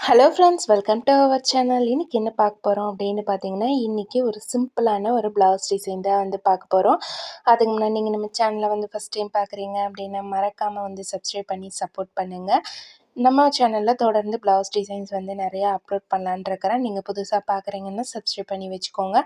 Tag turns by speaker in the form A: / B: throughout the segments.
A: Hello friends welcome to our channel இன்றைக்கி என்ன பார்க்க போகிறோம் அப்படின்னு பார்த்தீங்கன்னா இன்றைக்கி ஒரு சிம்பிளான ஒரு ப்ளவுஸ் டிசைன் தான் வந்து பார்க்க போகிறோம் அதுக்கு முன்னாடி நீங்கள் நம்ம சேனலை வந்து ஃபஸ்ட் டைம் பார்க்குறீங்க அப்படின்னா மறக்காமல் வந்து சப்ஸ்கிரைப் பண்ணி சப்போர்ட் பண்ணுங்கள் நம்ம சேனலில் தொடர்ந்து ப்ளவுஸ் டிசைன்ஸ் வந்து நிறையா அப்லோட் பண்ணலான் இருக்கிறேன். நீங்கள் புதுசாக பார்க்குறீங்கன்னா சப்ஸ்கிரைப் பண்ணி வச்சுக்கோங்க.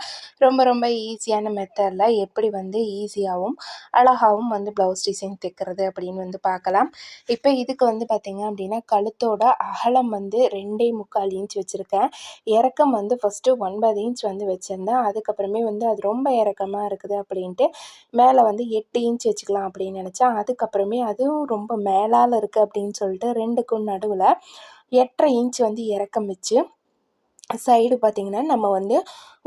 A: ரொம்ப ரொம்ப ஈஸியான மெத்தடில் எப்படி வந்து ஈஸியாகவும் அழகாகவும் வந்து ப்ளவுஸ் டிசைன் தைக்கிறது அப்படின்னு வந்து பார்க்கலாம். இப்போ இதுக்கு வந்து பார்த்திங்க அப்படின்னா கழுத்தோட அகலம் வந்து ரெண்டே முக்கால் இன்ச் வச்சுருக்கேன். இறக்கம் வந்து ஃபஸ்ட்டு ஒன்பது இன்ச் வந்து வச்சுருந்தேன். அதுக்கப்புறமே வந்து அது ரொம்ப இறக்கமாக இருக்குது அப்படின்ட்டு மேலே வந்து எட்டு இன்ச் வச்சுக்கலாம் அப்படின்னு நினச்சேன். அதுக்கப்புறமே அதுவும் ரொம்ப மேலால் இருக்குது அப்படின்னு சொல்லிட்டு ரெண்டுக்கும் நடுவில் எட்டரை இன்ச் வந்து இறக்கம் வச்சு சைடு பார்த்திங்கன்னா நம்ம வந்து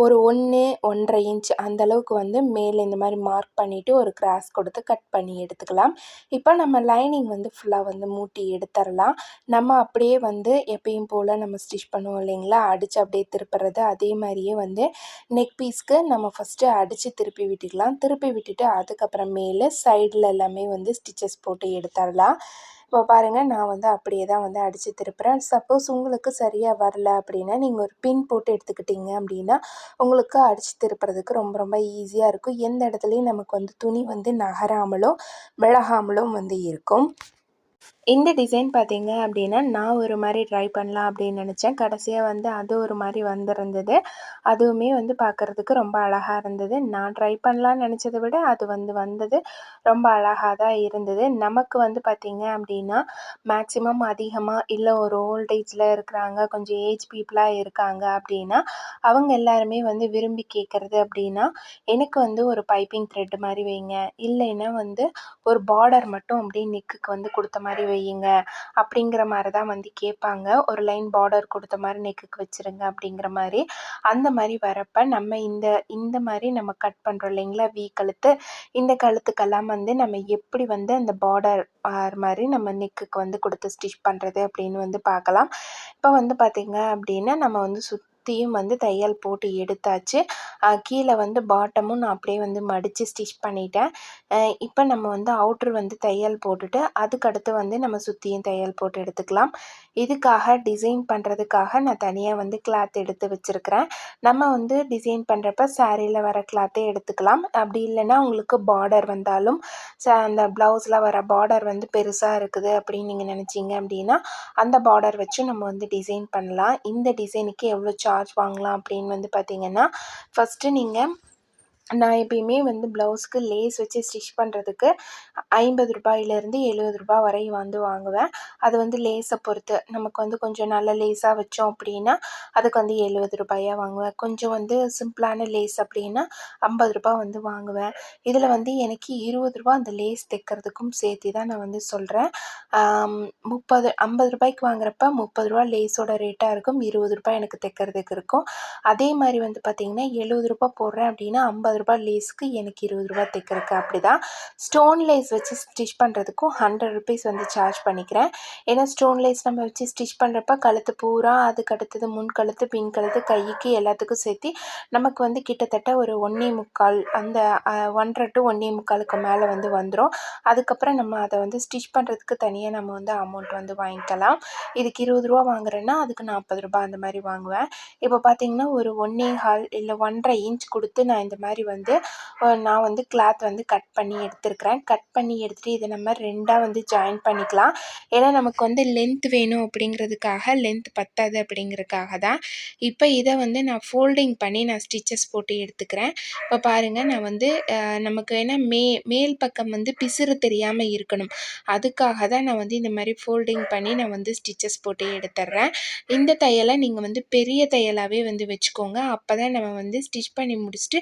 A: ஒரு ஒன்று ஒன்றரை இன்ச் அந்தளவுக்கு வந்து மேலே இந்த மாதிரி மார்க் பண்ணிவிட்டு ஒரு கிராஸ் கொடுத்து கட் பண்ணி எடுத்துக்கலாம். இப்போ நம்ம லைனிங் வந்து ஃபுல்லாக வந்து மூட்டி எடுத்துடலாம் நம்ம அப்படியே வந்து எப்பயும் போல் நம்ம ஸ்டிச் பண்ணுவோம் இல்லைங்களா? அடித்து அப்படியே திருப்புறது அதே மாதிரியே வந்து நெக் பீஸ்க்கு நம்ம ஃபஸ்ட்டு அடித்து திருப்பி விட்டுக்கலாம். திருப்பி விட்டுட்டு அதுக்கப்புறம் மேலே சைடில் எல்லாமே வந்து ஸ்டிச்சஸ் போட்டு எடுத்துடலாம் இப்போ பாருங்கள் நான் வந்து அப்படியே தான் வந்து அடித்து திருப்புறேன். சப்போஸ் உங்களுக்கு சரியாக வரல அப்படின்னா நீங்கள் ஒரு பின் போட்டு எடுத்துக்கிட்டீங்க அப்படின்னா உங்களுக்கு அடித்து திருப்புறதுக்கு ரொம்ப ரொம்ப ஈஸியாக இருக்கும். எந்த இடத்துலையும் நமக்கு வந்து துணி வந்து நகராமலும் விலகாமலும் வந்து இருக்கும். இந்த டிசைன் பார்த்தீங்க அப்படின்னா நான் ஒரு மாதிரி ட்ரை பண்ணலாம் அப்படின்னு நினச்சேன். கடைசியாக வந்து அது ஒரு மாதிரி வந்திருந்தது. அதுவுமே வந்து பார்க்குறதுக்கு ரொம்ப அழகாக இருந்தது. நான் ட்ரை பண்ணலான்னு நினச்சதை விட அது வந்து வந்தது. ரொம்ப அழகாக தான் இருந்தது. நமக்கு வந்து பார்த்திங்க அப்படின்னா மேக்ஸிமம் அதிகமாக இல்லை ஒரு ஓல்டேஜில் இருக்கிறாங்க கொஞ்சம் ஏஜ் பீப்புளாக இருக்காங்க அப்படின்னா அவங்க எல்லாருமே வந்து விரும்பி கேட்குறது அப்படின்னா எனக்கு வந்து ஒரு பைப்பிங் த்ரெட் மாதிரி வைங்க. இல்லைன்னா வந்து ஒரு பார்டர் மட்டும் அப்படியே நெக்குக்கு வந்து கொடுத்த மாதிரி வையுங்க. அப்படிங்கிற மாதிரி தான் வந்து கேட்பாங்க. ஒரு லைன் பார்டர் கொடுத்த மாதிரி நெக்குக்கு வச்சுருங்க அப்படிங்கிற மாதிரி. அந்த மாதிரி வரப்போ நம்ம இந்த இந்த மாதிரி நம்ம கட் பண்ணுறோம் இல்லைங்களா? வீ கழுத்து. இந்த கழுத்துக்கெல்லாம் வந்து நம்ம எப்படி வந்து அந்த பார்டர் மாதிரி நம்ம நெக்குக்கு வந்து கொடுத்து ஸ்டிச் பண்ணுறது அப்படின்னு வந்து பார்க்கலாம். இப்போ வந்து பார்த்திங்க அப்படின்னா நம்ம வந்து சுத் சுற்றியும் வந்து தையல் போட்டு எடுத்தாச்சு. கீழே வந்து பாட்டமும் நான் அப்படியே வந்து மடித்து ஸ்டிச் பண்ணிட்டேன். இப்போ நம்ம வந்து அவுட்ரு வந்து தையல் போட்டுட்டு அதுக்கடுத்து வந்து நம்ம சுற்றியும் தையல் போட்டு எடுத்துக்கலாம். இதுக்காக டிசைன் பண்ணுறதுக்காக நான் தனியாக வந்து கிளாத் எடுத்து வச்சுருக்கிறேன். நம்ம வந்து டிசைன் பண்ணுறப்ப சாரியில் வர கிளாத்தே எடுத்துக்கலாம். அப்படி இல்லைன்னா உங்களுக்கு பார்டர் வந்தாலும் ச அந்த ப்ளவுஸில் வர பார்டர் வந்து பெருசாக இருக்குது அப்படின்னு நீங்கள் நினச்சிங்க அப்படின்னா அந்த பார்டர் வச்சு நம்ம வந்து டிசைன் பண்ணலாம். இந்த டிசைனுக்கு எவ்வளோ சார்ஜ் சார்ஜ் வாங்கலாம் அப்படின்னு வந்து பார்த்தீங்கன்னா ஃபஸ்ட்டு நீங்கள் நான் எப்பயுமே வந்து ப்ளவுஸ்க்கு லேஸ் வச்சு ஸ்டிச் பண்ணுறதுக்கு ஐம்பது ரூபாயிலேருந்து எழுபது ரூபா வரை வந்து வாங்குவேன். அது வந்து லேஸை பொறுத்து. நமக்கு வந்து கொஞ்சம் நல்ல லேஸாக வச்சோம் அப்படின்னா அதுக்கு வந்து எழுபது ரூபாயாக வாங்குவேன். கொஞ்சம் வந்து சிம்பிளான லேஸ் அப்படின்னா ஐம்பது ரூபா வந்து வாங்குவேன். இதில் வந்து எனக்கு இருபது ரூபா அந்த லேஸ் தைக்கிறதுக்கும் சேர்த்து தான் நான் வந்து சொல்கிறேன் முப்பது ஐம்பது ரூபாய்க்கு வாங்குறப்ப முப்பது ரூபா லேஸோட ரேட்டாக இருக்கும். இருபது ரூபாய் எனக்கு தைக்கிறதுக்கு இருக்கும். அதே மாதிரி வந்து பார்த்திங்கன்னா எழுபது ரூபா போடுறேன் அப்படின்னா ஐம்பது ரூபா லேஸ்க்கு எனக்கு இருபது ரூபா தைக்கிறதுக்கு அப்படி தான் ஸ்டோன் லேஸ் வச்சு ஸ்டிச் பண்ணுறதுக்கும் ஹண்ட்ரட் ருபீஸ் வந்து சார்ஜ் பண்ணிக்கிறேன். ஏன்னா ஸ்டோன் லேஸ் நம்ம வச்சு ஸ்டிச் பண்ணுறப்ப கழுத்து பூரா அதுக்கு அடுத்தது முன் கழுத்து பின் கழுத்து கைக்கு எல்லாத்துக்கும் சேர்த்து நமக்கு வந்து கிட்டத்தட்ட ஒரு ஒன்றே முக்கால் அந்த ஒன்றரை டு ஒன்றே முக்காலுக்கு மேலே வந்து வந்துடும் அதுக்கப்புறம் நம்ம அதை வந்து ஸ்டிச் பண்ணுறதுக்கு தனியாக நம்ம வந்து அமௌண்ட் வந்து வாங்கிக்கலாம். இதுக்கு இருபது ரூபா வாங்குறேன்னா அதுக்கு நாற்பது ரூபா அந்த மாதிரி வாங்குவேன். இப்போ பார்த்தீங்கன்னா ஒரு ஒன்றே ஹால் இல்லை ஒன்றரை இன்ச் கொடுத்து நான் இந்த மாதிரி வந்து நான் வந்து கிளாத் வந்து கட் பண்ணி எடுத்துருக்கிறேன். கட் பண்ணி எடுத்துகிட்டு இதை நம்ம ரெண்டாக வந்து ஜாயின் பண்ணிக்கலாம். ஏன்னா நமக்கு வந்து லென்த் வேணும் அப்படிங்கிறதுக்காக லென்த் பத்தாது அப்படிங்கிறதுக்காக தான். இப்போ இதை வந்து நான் ஃபோல்டிங் பண்ணி நான் ஸ்டிச்சஸ் போட்டு எடுத்துக்கிறேன். இப்போ பாருங்கள் நான் வந்து நமக்கு ஏன்னா மே மேல் பக்கம் வந்து பிசுறு தெரியாமல் இருக்கணும். அதுக்காக தான் நான் வந்து இந்த மாதிரி ஃபோல்டிங் பண்ணி நான் வந்து ஸ்டிச்சஸ் போட்டு எடுத்துட்றேன் இந்த தையலை நீங்கள் வந்து பெரிய தையலாகவே வந்து வச்சுக்கோங்க. அப்போ தான் நம்ம வந்து ஸ்டிச் பண்ணி முடிச்சுட்டு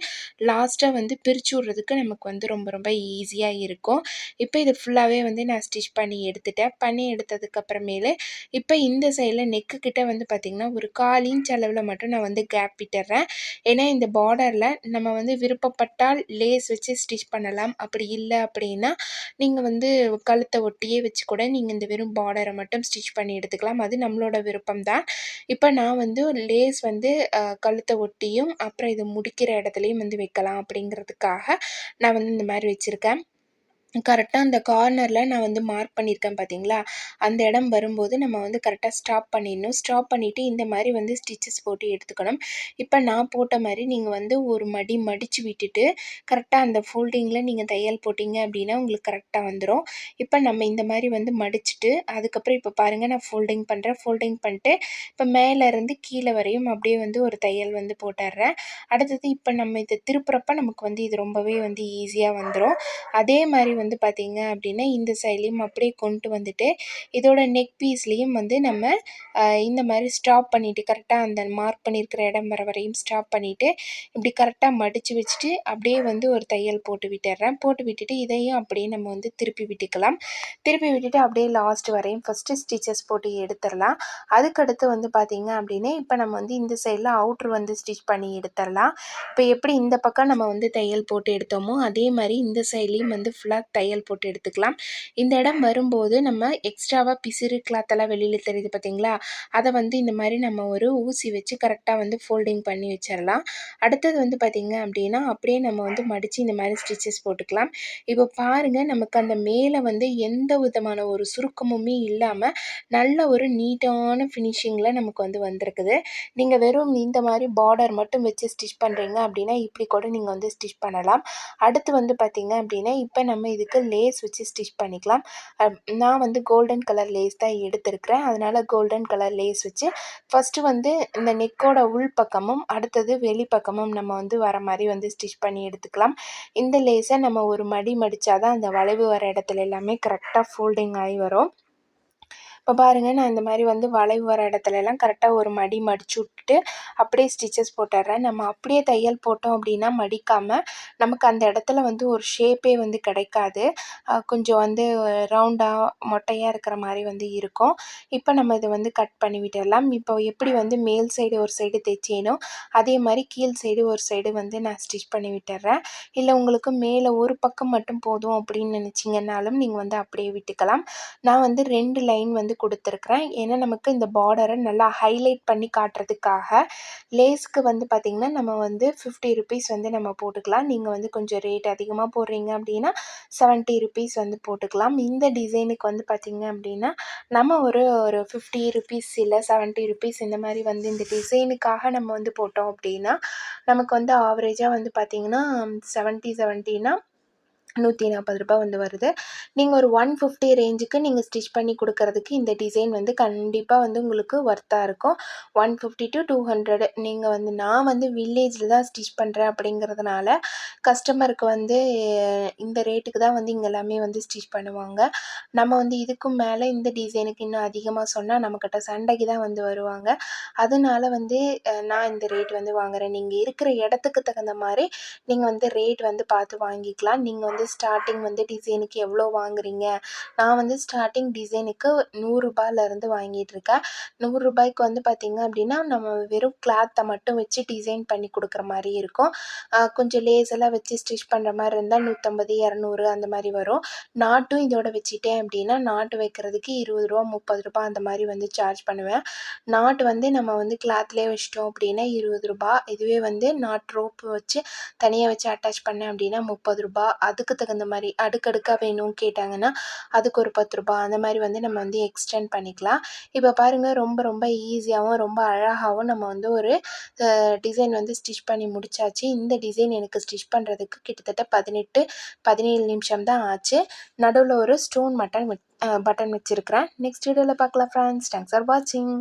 A: லாஸ்ட்டாக வந்து பிரித்து விட்றதுக்கு நமக்கு வந்து ரொம்ப ரொம்ப ஈஸியாக இருக்கும். இப்போ இது ஃபுல்லாகவே வந்து நான் ஸ்டிச் பண்ணி எடுத்துட்டேன். பண்ணி எடுத்ததுக்கப்புறமேலு இப்போ இந்த சைடில் நெக்கு கிட்டே வந்து பார்த்திங்கன்னா ஒரு கால் இன்ச் அளவில் மட்டும் நான் வந்து கேப் விட்டுறேன். ஏன்னா இந்த பார்டரில் நம்ம வந்து விருப்பப்பட்டால் லேஸ் வச்சு ஸ்டிச் பண்ணலாம். அப்படி இல்லை அப்படின்னா நீங்கள் வந்து கழுத்தை ஒட்டியே வச்சு கூட நீங்கள் இந்த வெறும் பார்டரை மட்டும் ஸ்டிச் பண்ணி எடுத்துக்கலாம். அது நம்மளோட விருப்பம் தான். இப்போ நான் வந்து லேஸ் வந்து கழுத்தை ஒட்டியும் அப்புறம் இது முடிக்கிற இடத்துலையும் வந்து வைக்கலாம். அப்படிங்கிறதுக்காக நான் வந்து இந்த மாதிரி வச்சுருக்கேன். கரெக்டாக அந்த கார்னரில் நான் வந்து மார்க் பண்ணியிருக்கேன் பார்த்தீங்களா? அந்த இடம் வரும்போது நம்ம வந்து கரெக்டாக ஸ்டாப் பண்ணிடணும். ஸ்டாப் பண்ணிவிட்டு இந்த மாதிரி வந்து ஸ்டிச்சஸ் போட்டு எடுத்துக்கணும். இப்போ நான் போட்ட மாதிரி நீங்கள் வந்து ஒரு மடி மடித்து விட்டுட்டு கரெக்டாக அந்த ஃபோல்டிங்கில் நீங்கள் தையல் போட்டிங்க அப்படின்னா உங்களுக்கு கரெக்டாக வந்துடும் இப்போ நம்ம இந்த மாதிரி வந்து மடிச்சுட்டு அதுக்கப்புறம் இப்போ பாருங்கள் நான் ஃபோல்டிங் பண்ணுறேன் ஃபோல்டிங் பண்ணிட்டு இப்போ மேலேருந்து கீழே வரையும் அப்படியே வந்து ஒரு தையல் வந்து போட்டுடுறேன். அடுத்தது இப்போ நம்ம இதை திருப்புறப்ப நமக்கு வந்து இது ரொம்பவே வந்து ஈஸியாக வந்துடும் அதே மாதிரி வந்து வந்து பார்த்திங்க அப்படின்னா இந்த சைட்லேயும் அப்படியே கொண்டு வந்துட்டு இதோட நெக் பீஸ்லேயும் வந்து நம்ம இந்த மாதிரி ஸ்டாப் பண்ணிவிட்டு கரெக்டாக அந்த மார்க் பண்ணியிருக்கிற இடம் வர வரையும் ஸ்டாப் பண்ணிவிட்டு இப்படி கரெக்டாக மடித்து வச்சுட்டு அப்படியே வந்து ஒரு தையல் போட்டு விட்டுடுறேன் போட்டு விட்டுட்டு இதையும் அப்படியே நம்ம வந்து திருப்பி விட்டுக்கலாம். திருப்பி விட்டுட்டு அப்படியே லாஸ்ட் வரையும் ஃபஸ்ட்டு ஸ்டிச்சஸ் போட்டு எடுத்துடலாம். அதுக்கடுத்து வந்து பார்த்திங்க அப்படின்னா இப்போ நம்ம வந்து இந்த சைடில் அவுட்ரு வந்து ஸ்டிச் பண்ணி எடுத்துடலாம். இப்போ எப்படி இந்த பக்கம் நம்ம வந்து தையல் போட்டு எடுத்தோமோ அதே மாதிரி இந்த சைட்லேயும் வந்து ஃபுல்லாக தையல் போட்டு எடுத்துக்கலாம். இந்த இடம் வரும்போது நம்ம எக்ஸ்ட்ராவாக பிசிறு கிளாத்தெல்லாம் வெளியில் தெரியுது பார்த்திங்களா அதை வந்து இந்த மாதிரி நம்ம ஒரு ஊசி வச்சு கரெக்டாக வந்து ஃபோல்டிங் பண்ணி வச்சிடலாம் அடுத்தது வந்து பார்த்திங்க அப்படின்னா அப்படியே நம்ம வந்து மடித்து இந்த மாதிரி ஸ்டிச்சஸ் போட்டுக்கலாம். இப்போ பாருங்கள் நமக்கு அந்த மேலே வந்து எந்த விதமான ஒரு சுருக்கமுமே இல்லாமல் நல்ல ஒரு நீட்டான ஃபினிஷிங்கில் நமக்கு வந்து வந்திருக்குது. நீங்கள் வெறும் இந்த மாதிரி பார்டர் மட்டும் வச்சு ஸ்டிச் பண்ணுறீங்க அப்படின்னா இப்படி கூட நீங்கள் வந்து ஸ்டிச் பண்ணலாம். அடுத்து வந்து பார்த்திங்க அப்படின்னா இப்போ நம்ம இது இதுக்கு லேஸ் வச்சு ஸ்டிச் பண்ணிக்கலாம். நான் வந்து கோல்டன் கலர் லேஸ் தான் எடுத்திருக்கிறேன். அதனால் கோல்டன் கலர் லேஸ் வச்சு ஃபஸ்ட்டு வந்து இந்த நெக்கோட உள் பக்கமும் அடுத்தது வெளிப்பக்கமும் நம்ம வந்து வர மாதிரி வந்து ஸ்டிச் பண்ணி எடுத்துக்கலாம். இந்த லேஸை நம்ம ஒரு மடி மடித்தா தான் அந்த வளைவு வர இடத்துல எல்லாமே கரெக்டாக ஃபோல்டிங் ஆகி வரும். இப்போ பாருங்கள் நான் இந்த மாதிரி வந்து வளைவு வர இடத்துலலாம் கரெக்டாக ஒரு மடி மடித்து விட்டுட்டு அப்படியே ஸ்டிச்சஸ் போட்டுடுறேன் நம்ம அப்படியே தையல் போட்டோம் அப்படின்னா மடிக்காமல் நமக்கு அந்த இடத்துல வந்து ஒரு ஷேப்பே வந்து கிடைக்காது. கொஞ்சம் வந்து ரவுண்டாக மொட்டையாக இருக்கிற மாதிரி வந்து இருக்கும். இப்போ நம்ம இதை வந்து கட் பண்ணி விட்டுடலாம். இப்போ எப்படி வந்து மேல் சைடு ஒரு சைடு தைச்சேனோ அதே மாதிரி கீழ் சைடு ஒரு சைடு வந்து நான் ஸ்டிச் பண்ணி விட்டுறேன். இல்லை உங்களுக்கு மேலே ஒரு பக்கம் மட்டும் போதும் அப்படின்னு நினச்சிங்கன்னாலும் நீங்கள் வந்து அப்படியே விட்டுக்கலாம். நான் வந்து ரெண்டு லைன் வந்து கொடுத்துருக்குறேன். ஏன்னா நமக்கு இந்த பார்டரை நல்லா ஹைலைட் பண்ணி காட்டுறதுக்காக லேஸ்க்கு வந்து பார்த்திங்கன்னா நம்ம வந்து ஃபிஃப்டி ருபீஸ் வந்து நம்ம போட்டுக்கலாம். நீங்கள் வந்து கொஞ்சம் ரேட் அதிகமாக போடுறீங்க அப்படின்னா செவன்ட்டி ருபீஸ் வந்து போட்டுக்கலாம். இந்த டிசைனுக்கு வந்து பார்த்திங்க அப்படின்னா நம்ம ஒரு ஒரு ஃபிஃப்டி ருபீஸ் இல்லை செவன்ட்டி ருபீஸ் இந்த மாதிரி வந்து இந்த டிசைனுக்காக நம்ம வந்து போட்டோம் அப்படின்னா நமக்கு வந்து ஆவரேஜாக வந்து பார்த்திங்கன்னா செவன்ட்டி செவன்ட்டினா நூற்றி நாற்பது ரூபாய் வந்து வருது. நீங்கள் ஒரு ஒன் ஃபிஃப்டி ரேஞ்சுக்கு நீங்கள் ஸ்டிச் பண்ணி கொடுக்கறதுக்கு இந்த டிசைன் வந்து கண்டிப்பாக வந்து உங்களுக்கு ஒர்த்தாக இருக்கும். One fifty to two hundred நீங்கள் வந்து நான் வந்து வில்லேஜில் தான் ஸ்டிச் பண்ணுறேன் அப்படிங்கிறதுனால கஸ்டமருக்கு வந்து இந்த ரேட்டுக்கு தான் வந்து இங்கே எல்லாமே வந்து ஸ்டிச் பண்ணுவாங்க. நம்ம வந்து இதுக்கும் மேலே இந்த டிசைனுக்கு இன்னும் அதிகமாக சொன்னால் நம்மக்கிட்ட சண்டைக்கு தான் வந்து வருவாங்க. அதனால வந்து நான் இந்த ரேட் வந்து வாங்குகிறேன் நீங்கள் இருக்கிற இடத்துக்கு தகுந்த மாதிரி நீங்கள் வந்து ரேட் வந்து பார்த்து வாங்கிக்கலாம். நீங்கள் வந்து ஸ்டார்டிங் வந்து டிசைனுக்கு எவ்வளோ வாங்குறீங்க? நான் வந்து ஸ்டார்டிங் டிசைனுக்கு நூறுரூபாலேருந்து வாங்கிட்டுருக்கேன் நூறுரூபாய்க்கு வந்து பார்த்திங்க அப்படின்னா நம்ம வெறும் கிளாத்தை மட்டும் வச்சு டிசைன் பண்ணி கொடுக்குற மாதிரி இருக்கும். கொஞ்சம் லேஸ் எல்லாம் வச்சு ஸ்டிச் பண்ணுற மாதிரி இருந்தால் நூற்றம்பது இரநூறு அந்த மாதிரி வரும். நாட்டும் இதோட வச்சுட்டேன் அப்படின்னா நாட்டு வைக்கிறதுக்கு இருபது ரூபா முப்பது ரூபா அந்த மாதிரி வந்து சார்ஜ் பண்ணுவேன். நாட்டு வந்து நம்ம வந்து கிளாத்லேயே வச்சிட்டோம் அப்படின்னா இருபது ரூபா. இதுவே வந்து நாட் ரோப்பு வச்சு தனியாக வச்சு அட்டாச் பண்ணேன் அப்படின்னா முப்பது ரூபா. அதுக்கு தகுந்த மாதிரி அடுக்கடுக்காக வேணும் கேட்டாங்கன்னா அதுக்கு ஒரு பத்து ரூபா அந்த மாதிரி வந்து நம்ம வந்து எக்ஸ்டெண்ட் பண்ணிக்கலாம். இப்போ பாருங்கள் ரொம்ப ரொம்ப ஈஸியாகவும் ரொம்ப அழகாகவும் நம்ம வந்து ஒரு டிசைன் வந்து ஸ்டிச் பண்ணி முடிச்சாச்சு. இந்த டிசைன் எனக்கு ஸ்டிச் பண்ணுறதுக்கு கிட்டத்தட்ட பதினெட்டு பதினேழு நிமிஷம் தான் ஆச்சு. நடுவில் ஒரு ஸ்டோன் மட்டன் பட்டன் வச்சுருக்கிறேன். நெக்ஸ்ட் வீடியோவில் பார்க்கலாம் ஃப்ரெண்ட்ஸ் தேங்க்ஸ் ஃபார் வாட்சிங்